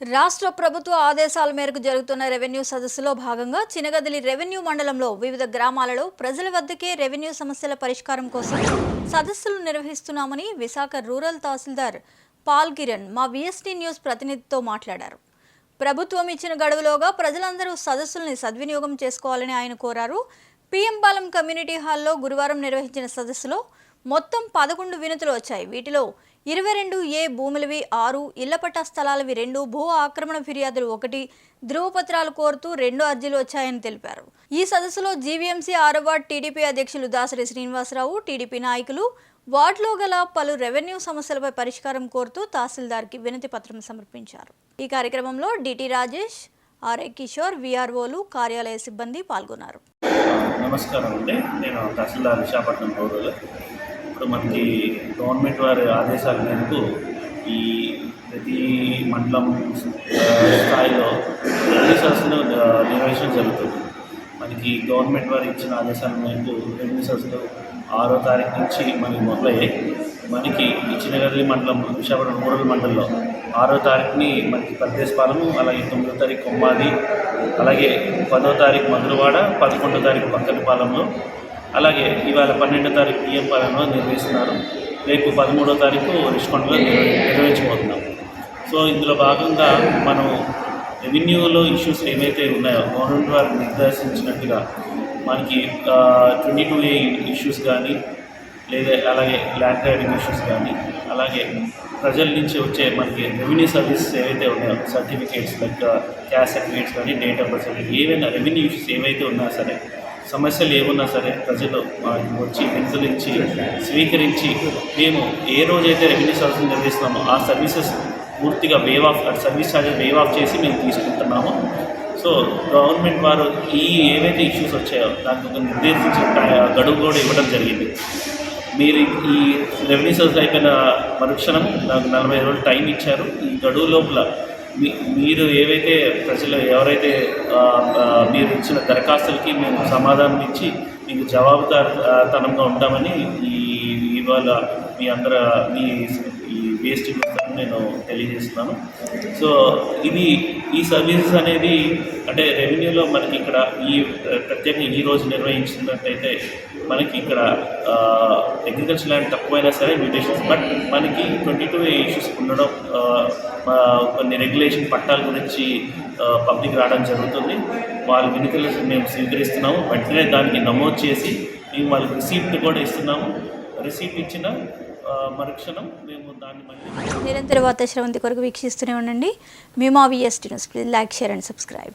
రాష్ట్ర ప్రభుత్వ ఆదేశాల మేరకు జరుగుతున్న రెవెన్యూ సదస్సులో భాగంగా చినగదిలి రెవెన్యూ మండలంలో వివిధ గ్రామాలలో ప్రజల వద్దకే రెవెన్యూ సమస్యల పరిష్కారం కోసం సదస్సులు నిర్వహిస్తున్నామని విశాఖ రూరల్ తహసీల్దార్ పాల్ కిరణ్ మా విఎస్టీ న్యూస్ ప్రతినిధితో మాట్లాడారు. ప్రభుత్వం ఇచ్చిన గడువులోగా ప్రజలందరూ సదస్సుల్ని సద్వినియోగం చేసుకోవాలని ఆయన కోరారు. పిఎం పాలెం కమ్యూనిటీ హాల్లో గురువారం నిర్వహించిన సదస్సులో మొత్తం పదకొండు వినతులు వచ్చాయి. వీటిలో ఇరవై రెండు ఏ భూములవి ఆరు ఇళ్ళ పట్టా స్థలాలవి రెండు భూ ఆక్రమణ ఫిర్యాదులు ఒకటి ధృవపత్రాలు కోరుతూ రెండు అర్జీలు వచ్చాయని తెలిపారు. ఈ సదస్సులో జీవీఎంసీ ఆరో వార్డ్ టీడీపీ అధ్యక్షులు దాసరి శ్రీనివాసరావు టీడీపీ నాయకులు వార్డులో గల పలు రెవెన్యూ సమస్యలపై పరిష్కారం కోరుతూ తహసీల్దార్కి వినతి పత్రం సమర్పించారు. ఈ కార్యక్రమంలో డిటి రాజేష్ ఆర్ఏ కిషోర్ విఆర్ఓలు కార్యాలయ సిబ్బంది పాల్గొన్నారు. నమస్కారం అండి. నేను తహసీల్దార్ విశాఖపట్నం రూరల్ ఇప్పుడు మనకి గవర్నమెంట్ వారి ఆదేశాల మేరకు ఈ ప్రతి మండలం స్థాయిలో స్థాయిలో రెవెన్యూసర్స్ను నిర్వహించడం జరుగుతుంది. మనకి గవర్నమెంట్ వారు ఇచ్చిన ఆదేశాల మేరకు రెవెన్యూసర్స్లు ఆరో తారీఖు నుంచి మనకి మొదలయ్యాయి. మనకి ఇచ్చిన మండలం విశాఖపట్నం రూరల్ మండలంలో ఆరో తారీఖుని మనకి పరదేశపాలెము అలాగే తొమ్మిదో తారీఖు కొమ్మాది అలాగే పదో తారీఖు మధురవాడ పదకొండో తారీఖు పక్కనపాలెంలో అలాగే ఇవాళ పన్నెండో తారీఖు పిఎం పాలనలో నిర్వహిస్తున్నారు. రేపు పదమూడో తారీఖు రిష్కొండలో నిర్వహించబోతున్నాం. సో ఇందులో భాగంగా మనం రెవెన్యూలో ఇష్యూస్ ఏవైతే ఉన్నాయో గవర్నమెంట్ వారు నిర్దేశించినట్టుగా మనకి ట్వంటీ టూ ఏ ఇష్యూస్ కానీ లేదా అలాగే ల్యాండ్ రైడింగ్ ఇష్యూస్ కానీ అలాగే ప్రజల నుంచి వచ్చే మనకి రెవెన్యూ సర్వీసెస్ ఏవైతే ఉన్నాయో సర్టిఫికేట్స్ లైక్ క్యాష్ సర్టిఫికేట్స్ కానీ డేట్ ఆఫ్ బర్త్ సర్టిఫికేట్ ఏవైనా రెవెన్యూ ఇష్యూస్ ఏవైతే ఉన్నా సరే సమస్యలు ఏమున్నా సరే ప్రజలు వచ్చి వింతలు స్వీకరించి మేము ఏ రోజైతే రెవెన్యూ సర్వీస్ నిర్వహిస్తున్నామో ఆ సర్వీసెస్ పూర్తిగా waive off service charges waive off చేసి మేము తీసుకుంటున్నాము. సో గవర్నమెంట్ వారు ఈ ఏవైతే ఇష్యూస్ వచ్చాయో దానికి ఒక నిర్దేశించిన గడువు కూడా ఇవ్వడం జరిగింది. మీరు ఈ రెవెన్యూ సర్వీస్ అయిపోయిన మరుక్షణం నాకు నలభై రోజులు టైం ఇచ్చారు. ఈ గడువు లోపల మీరు ఏవైతే ప్రజలు ఎవరైతే మీరు ఇచ్చిన దరఖాస్తులకి మేము సమాధానం ఇచ్చి మీకు జవాబుదారితనంగా ఉంటామని ఈ ఇవాళ మీ అందర మీ ఈ వేస్ట్ నేను తెలియజేస్తున్నాను. సో ఇది ఈ సర్వీసెస్ అనేది అంటే రెవెన్యూలో మనకి ఇక్కడ ఈ ప్రత్యేకంగా ఈ రోజు నిర్వహించినట్టయితే మనకి ఇక్కడ అగ్రికల్చర్ ల్యాండ్ తక్కువైనా సరే మ్యూటేషన్స్. బట్ మనకి ట్వంటీ టూ ఇష్యూస్ ఉండడం కొన్ని రెగ్యులేషన్ పట్టాల గురించి పబ్లిక్ రావడం జరుగుతుంది. వాళ్ళ వినితులు మేము స్వీకరిస్తున్నాము. వెంటనే దానికి నమోదు చేసి మేము వాళ్ళకి రిసీప్ట్ కూడా ఇస్తున్నాము. రిసీప్ట్ ఇచ్చిన మరుక్షణం మేము దాన్ని మళ్ళీ నిరంతర వార్తా శ్రవంతి కొరకు వీక్షిస్తూనే ఉండండి. మేము ఆ VST news. Please like share and subscribe.